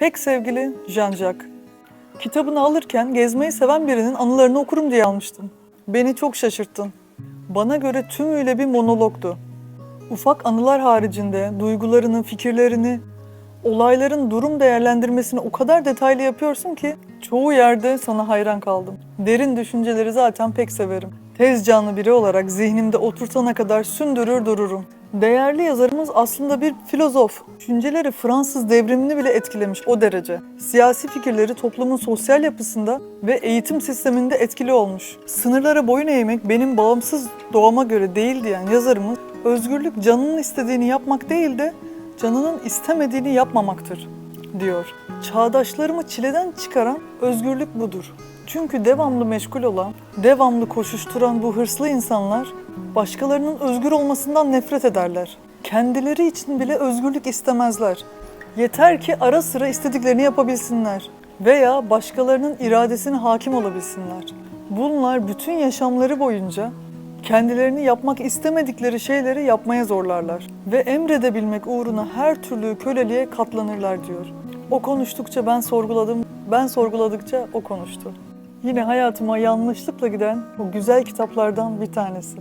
Pek sevgili Jean-Jacques. Kitabını alırken gezmeyi seven birinin anılarını okurum diye almıştım. Beni çok şaşırttın. Bana göre tümüyle bir monologdu. Ufak anılar haricinde duygularını, fikirlerini, olayların durum değerlendirmesini o kadar detaylı yapıyorsun ki çoğu yerde sana hayran kaldım. Derin düşünceleri zaten pek severim. Tez canlı biri olarak zihnimde oturtana kadar sündürür dururum. Değerli yazarımız aslında bir filozof. Düşünceleri Fransız devrimini bile etkilemiş o derece. Siyasi fikirleri toplumun sosyal yapısında ve eğitim sisteminde etkili olmuş. Sınırlara boyun eğmek benim bağımsız doğama göre değil diyen yazarımız özgürlük canının istediğini yapmak değil de canının istemediğini yapmamaktır diyor. Çağdaşlarımı çileden çıkaran özgürlük budur. Çünkü devamlı meşgul olan, devamlı koşuşturan bu hırslı insanlar başkalarının özgür olmasından nefret ederler. Kendileri için bile özgürlük istemezler. Yeter ki ara sıra istediklerini yapabilsinler veya başkalarının iradesine hakim olabilsinler. Bunlar bütün yaşamları boyunca kendilerini yapmak istemedikleri şeyleri yapmaya zorlarlar ve emredebilmek uğruna her türlü köleliğe katlanırlar diyor. O konuştukça ben sorguladım, ben sorguladıkça o konuştu. Yine hayatıma yanlışlıkla giden o güzel kitaplardan bir tanesi.